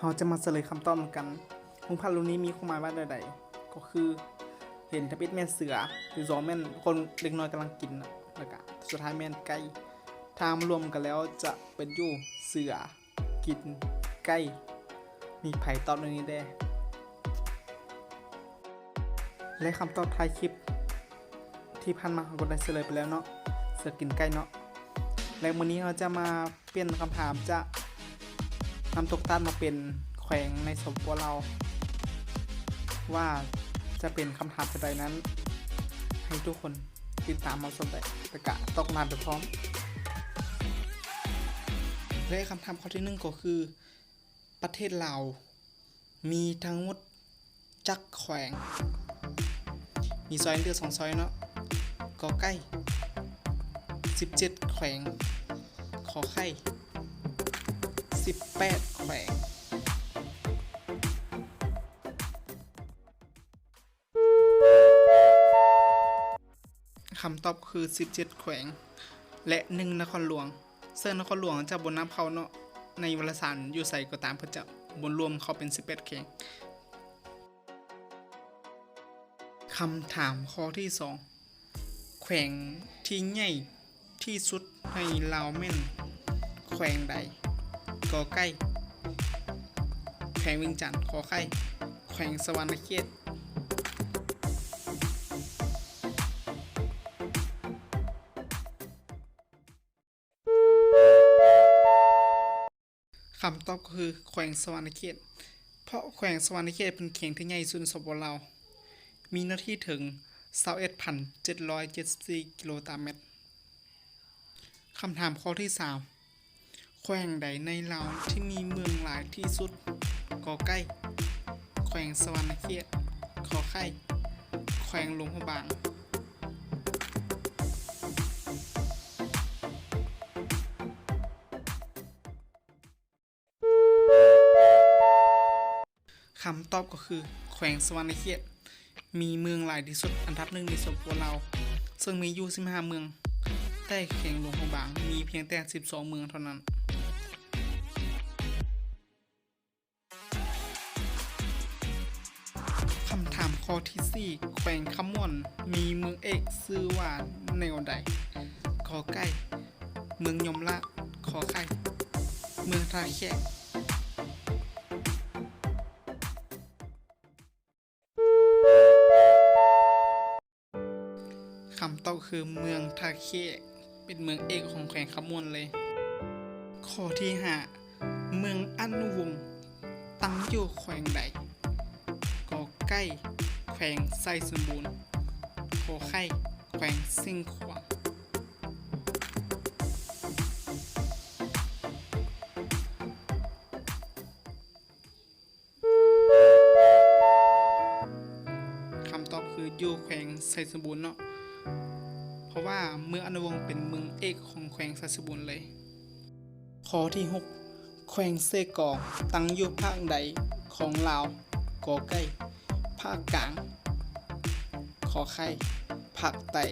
เราจะมาเฉลยคำตอบกันหุงพันรุ่นนี้มีความหมายว่าใดๆก็คือ เห็นทะเบิดแม่เสือหรือสอแม่นคนเล็กน้อยกำลังกินนะแล้วก็สุดท้ายแม่นไก่ถ้ามรวมกันแล้วจะเป็นอยู่เสือกินไก่มีไผ่ตอบเรื่องนี้ได้และคำตอบท้ายคลิป ที่พันมาเราก็ได้เฉลยไปแล้วเนาะเสือกินไก่เนาะและวันนี้เราจะมาเปลี่ยนคำถามจะ นำตกตัดมาเป็นแขวงในสมบัติเรา ว่าจะเป็นคำถามใดนั้น ให้ทุกคนติดตามมาสนใจประกาศตกมาไปพร้อม และคำถามข้อที่หนึ่งก็คือ ประเทศลามีทั้งหมดจักแขวง มีซอยเดือสองซอยเนาะกอไก่17 แขวง ขอไข่ 18 แขวงคำตอบคือ 17 แขวง และหนึ่งนครหลวง เซิร์นครหลวงจะบนน้ำเขาเนาะในวารสารอยู่ใส่ก็ตามเพื่อจะบนรวมเขาเป็น11แขวงคำถามข้อที่ 2 แขวงที่ใหญ่ที่สุดในลาวแม่น แขวงใด กอไก่แขวงวิงจันทน์ขอไข่แขวงสวรรณเขตคำตอบก็คือแขวงสวรรณเขตเพราะแขวงสวรรณเขตเป็นเขตที่ใหญ่สุดในสปปลาวมีเนื้อที่ถึง21,774กิโลตารเมตรคำถามข้อที่3 แขวงใดในลาวที่มีเมืองหลายที่สุดกอไก่แขวงสวรรณเขตขอไข่แขวงหลวงพระบางคำตอบก็คือ แขวงสวรรณเขตมีเมืองหลายที่สุดอันดับหนึ่งในสปปลาวซึ่งมีอยู่15เมือง แต่แขวงหลวงพระบางมีเพียงแต่ 12 เมืองเท่านั้น ข้อที่ 4 แขวงคำม่วนมีเมืองเอกชื่อว่าแนวใดขอไก่ เมืองยมละขอไข่ เมืองท่าแขกคำตอบคือเมืองทาเคเป็นเมืองเอกของแขวงขมวนเลย ข้อที่5เมืองอันวงศ์ตั้งอยู่แขวงใดกอไก่ แขวงไซสมบูรณ์ขอไข่แขวงซิงขวางคำตอบคืออยู่แขวงไซสมบูรณ์เนาะ เพราะว่าเมืองอนุวงศ์เป็นเมืองเอกของแขวงไสัสมบุญเลย ข้อที่ 6 แขวงเซกอง ตั้งอยู่ภาคใดของลาวกอไก่ ภาคกลาง ขอไข่ภาคใต้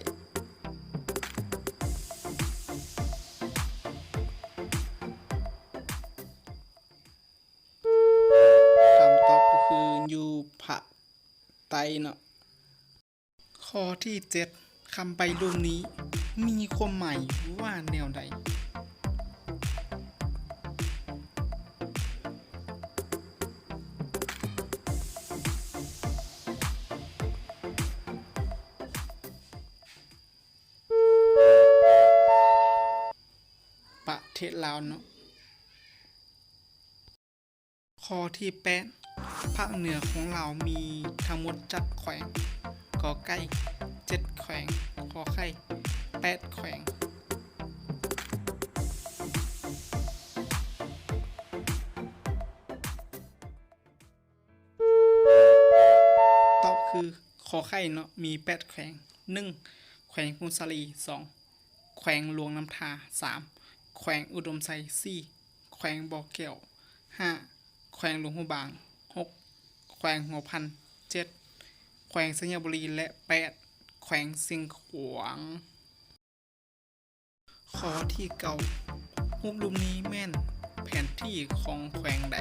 คำตอบก็คืออยู่ภาคใต้เนาะข้อที่ 7คำไปรูปนี้ มีความหมายว่าแนวใด ประเทศลาวเนาะข้อที่8ภาคเหนือของเรามีทั้งหมดจักแขวงกอไก่เจ็ดแขวงขอไข่แปดแขวง ตอบคือขอไข่เนาะมีแปดแขวงหนึ่งแขวงกุนสลีสองแขวงหลวงน้ำทาสาม แขวงอุดมไซสี่แขวงบ่อแก้วห้าแขวงหลวงหัวบางหกแขวงหัวพันเจ็ดแขวงสัญญบุรีและ8แขวงสิงขวาง ขอที่เก่ารูปรูปนี้แม่นแผนที่ของแขวงใด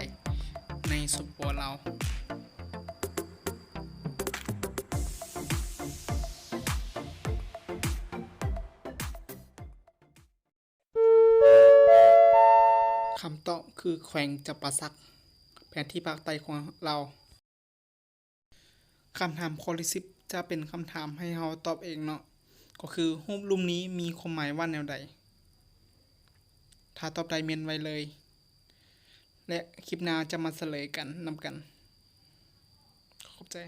ในสุปปัวเคำตอบคือแขวงจับปาสัก แผนที่ภาคใต้ของเราคำถามข้อที่สิบจะเป็นคำถามให้เราตอบเองเนาะก็คือรูปรูปนี้มีความหมายว่าแนวใด ถ้าตอบได้เมนไว้เลย และคลิปหน้าจะมาเฉลยกันนำกัน ขอบใจ